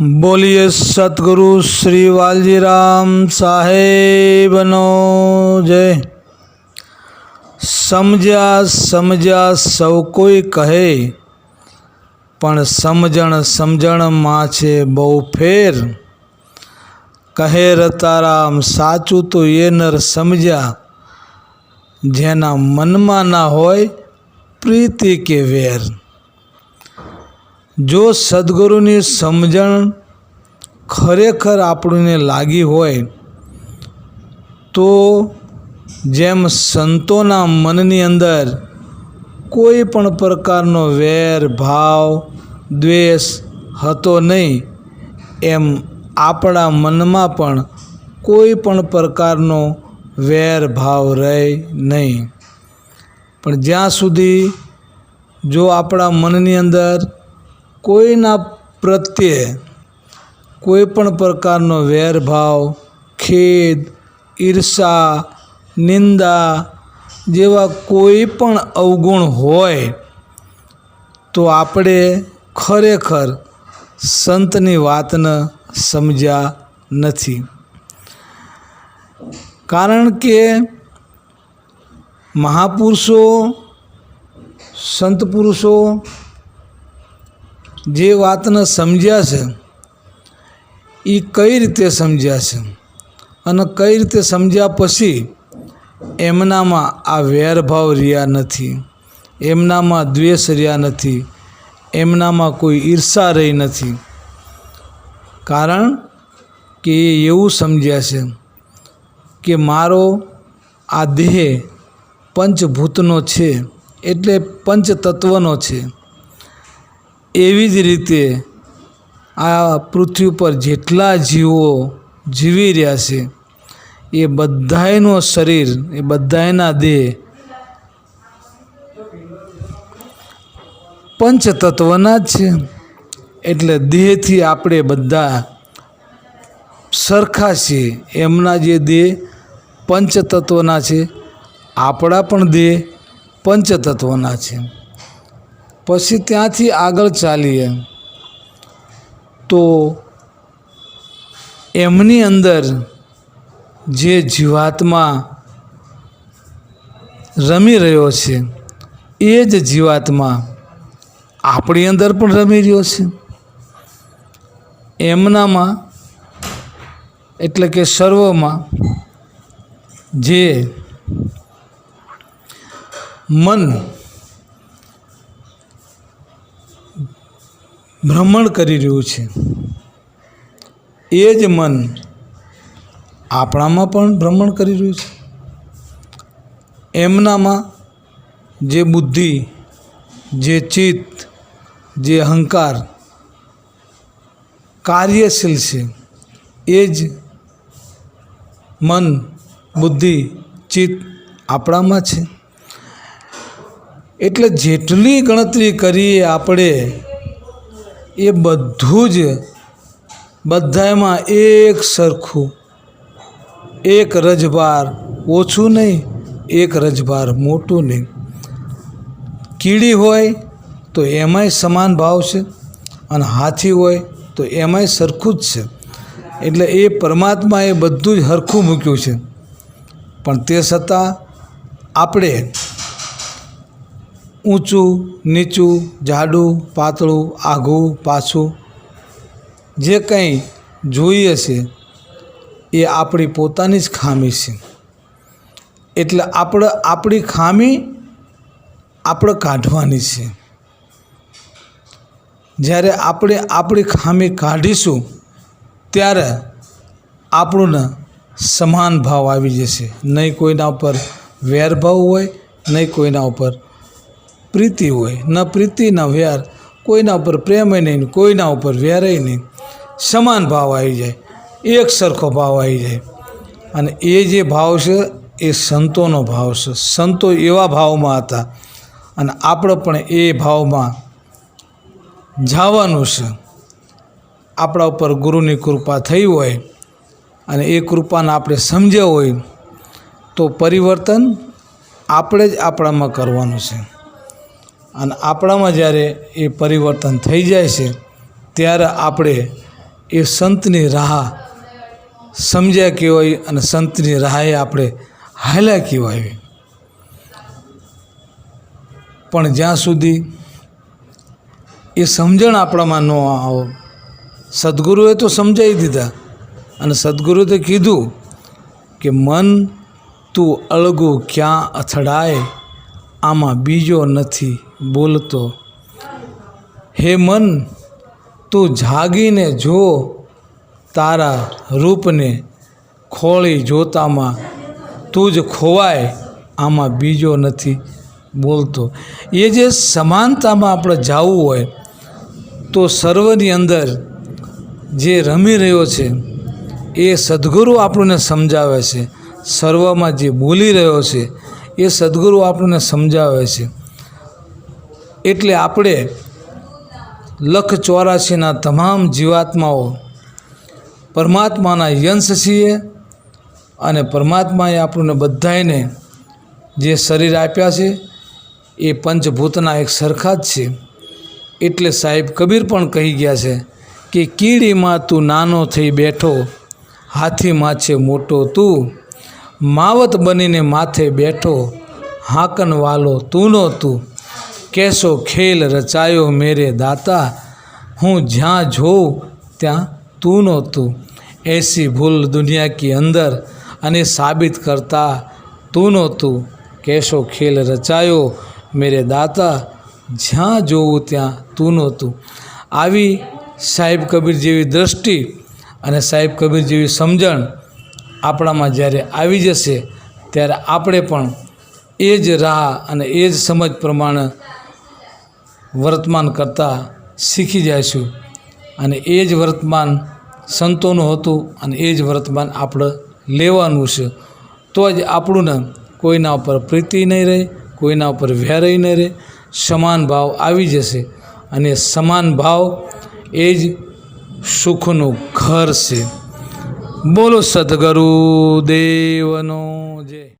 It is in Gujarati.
બોલીએ સદગુરુ શ્રી વાલજીરામ સાહેબનો જય. સમજ્યા સમજ્યા સૌ કોઈ કહે, પણ સમજણ સમજણમાં છે બહુ ફેર. કહે રતારામ, સાચું તો એ નર સમજ્યા, જેના મનમાં ના હોય, પ્રીતિ કે વેર. જો સદગુરુની સમજણ ખરેખર આપણને લાગી હોય, તો જેમ સંતોના મનની અંદર કોઈ પણ પ્રકારનો વેર, ભાવ, દ્વેષ હતો નહીં, એમ આપણા મનમાં પણ કોઈ પણ પ્રકારનો વેર, ભાવ રહે નહીં. પણ જ્યાં સુધી જો આપણા મનની અંદર કોઈના પ્રત્યે કોઈ પણ પ્રકારનો વેરભાવ, ખેદ, ઈર્ષા, નિંદા જેવા કોઈ પણ અવગુણ હોય તો આપણે ખરેખર સંતની વાતને સમજ્યા નથી. કારણ કે મહાપુરુષો, સંત પુરુષો જે વાતને સમજ્યા છે એ કઈ રીતે સમજ્યા છે? અને કઈ રીતે સમજ્યા પછી એમનામાં આ વેરભાવ રહ્યા નથી, એમનામાં દ્વેષ રહ્યા નથી, એમનામાં કોઈ ઈર્ષા રહી નથી. કારણ કે એ એવું સમજ્યા છે કે મારો આ દેહ પંચભૂતનો છે, એટલે પંચતત્વનો છે. એવી જ રીતે આ પૃથ્વી ઉપર જેટલા જીવો જીવી રહ્યા છે, એ બધાયનો શરીર, એ બધાયના દેહ પંચતત્વના જ છે. એટલે દેહથી આપણે બધા સરખા છીએ. એમના જે દેહ પંચતત્વના છે, આપણા પણ દેહ પંચતત્વના છે. પછી ત્યાંથી આગળ ચાલીએ. તો એમની અંદર જે જીવાત્મા રમી રહ્યો છે, એ જ જીવાત્મા આપણી અંદર પણ રમી રહ્યો છે. એમનામાં એટલે કે સર્વમાં જે મન ભ્રમણ કરી રહ્યું છે. એ જ મન આપણામાં પણ ભ્રમણ કરી રહ્યું છે. એમનામાં જે બુદ્ધિ, જે ચિત્ત, જે અહંકાર કાર્યશીલ છે, એ જ મન, બુદ્ધિ, ચિત્ત આપણામાં છે. એટલે જેટલી ગણતરી કરીએ આપણે એ બધું જ બધામાં એક સરખું. એક રજભાર ઓછું નહીં, એક રજભાર મોટું નહીં. કીડી હોય તો એમાંય સમાન ભાવ છે અને હાથી હોય તો એમાંય સરખું જ છે. એટલે એ પરમાત્માએ બધું જ હરખું મૂક્યું છે. પણ તે છતાં આપણે ઊંચું, નીચું, જાડું, પાતળું આઘું પાછું. જે કંઈ જોઈએ છે, એ આપણી પોતાની જ ખામી છે. એટલે આપણે આપણી ખામી આપણે કાઢવાની છે. જ્યારે આપણે આપણી ખામી કાઢીશું, ત્યારે આપણને સમાન ભાવ આવી જશે. નહીં કોઈના ઉપર વેરભાવ હોય, નહીં કોઈના ઉપર પ્રીતિ હોય, ન પ્રીતિ, ન વ્યાર, કોઈના ઉપર પ્રેમ નહીં, કોઈના ઉપર વ્યારે નહીં. સમાન ભાવ આવી જાય, એક સરખો ભાવ આવી જાય. અને એ જે ભાવ છે, એ સંતોનો ભાવ છે. સંતો એવા ભાવમાં હતા. અને આપણે પણ એ ભાવમાં જવાનું છે. આપણા ઉપર ગુરુની કૃપા થઈ હોય અને એ કૃપાને આપણે સમજ્યા હોય, તો પરિવર્તન આપણે જ આપણામાં કરવાનું છે. અને આપણામાં જ્યારે એ પરિવર્તન થઈ જાય છે, ત્યારે આપણે એ સંતની રાહ સમજ્યા કહેવાય અને સંતની રાહે આપણે હાલ્યા કહેવાય. પણ જ્યાં સુધી એ સમજણ આપણામાં ન આવો, સદગુરુએ તો સમજાવી દીધા અને સદગુરુએ તો કીધું કે, મન તું અળગું ક્યાં અથડાય આમાં બીજો નથી બોલતો. હે મન, તું જાગીને જો, તારા રૂપને ખોળી જોતામાં તું જ ખોવાય. આમાં બીજો નથી બોલતો. એ જે સમાનતામાં આપણે જવું હોય, તો સર્વની અંદર જે રમી રહ્યો છે, એ સદગુરુ આપણને સમજાવે છે. સર્વમાં જે બોલી રહ્યો છે એ સદગુરુ આપણને સમજાવે છે. એટલે આપણે લખ ચોરાશીના તમામ જીવાત્માઓ પરમાત્માના યંશ છીએ અને પરમાત્માએ આપણને બધાને જે શરીર આપ્યા છે, એ પંચભૂતના એક સરખા જ છે. એટલે સાહેબ કબીર પણ કહી ગયા છે કે કીડીમાં તું નાનો થઈ બેઠો, હાથીમાં છે મોટો તું. માવત બનીને માથે બેઠો, હાકન વાલો તું તું. કેસો ખેલ રચાયો મેરે દાતા, હું જ્યાં જોઉં ત્યાં તું તું. એસી ભૂલ દુનિયા કી અંદર અને સાબિત કરતા તું તું. કેસો ખેલ રચાયો મેરે દાતા, જ્યાં જોવું ત્યાં તું તું. આવી સાહેબ કબીર જેવી દ્રષ્ટિ અને સાહેબ કબીર જેવી સમજણ આપણામાં જ્યારે આવી જશે, ત્યારે આપણે પણ એ જ રાહ અને એ જ સમજ પ્રમાણે વર્તમાન કરતાં શીખી જઈશું. અને એ જ વર્તમાન સંતોનું હતું અને એ જ વર્તમાન આપણે લેવાનું છે. તો જ આપણું ને કોઈના ઉપર પ્રીતિ નહીં રહે, કોઈના ઉપર વ્યારય નહીં રહે, સમાન ભાવ આવી જશે. અને સમાન ભાવ એ જ સુખનું ઘર છે. બોલો સદગુરુ દેવનો જય.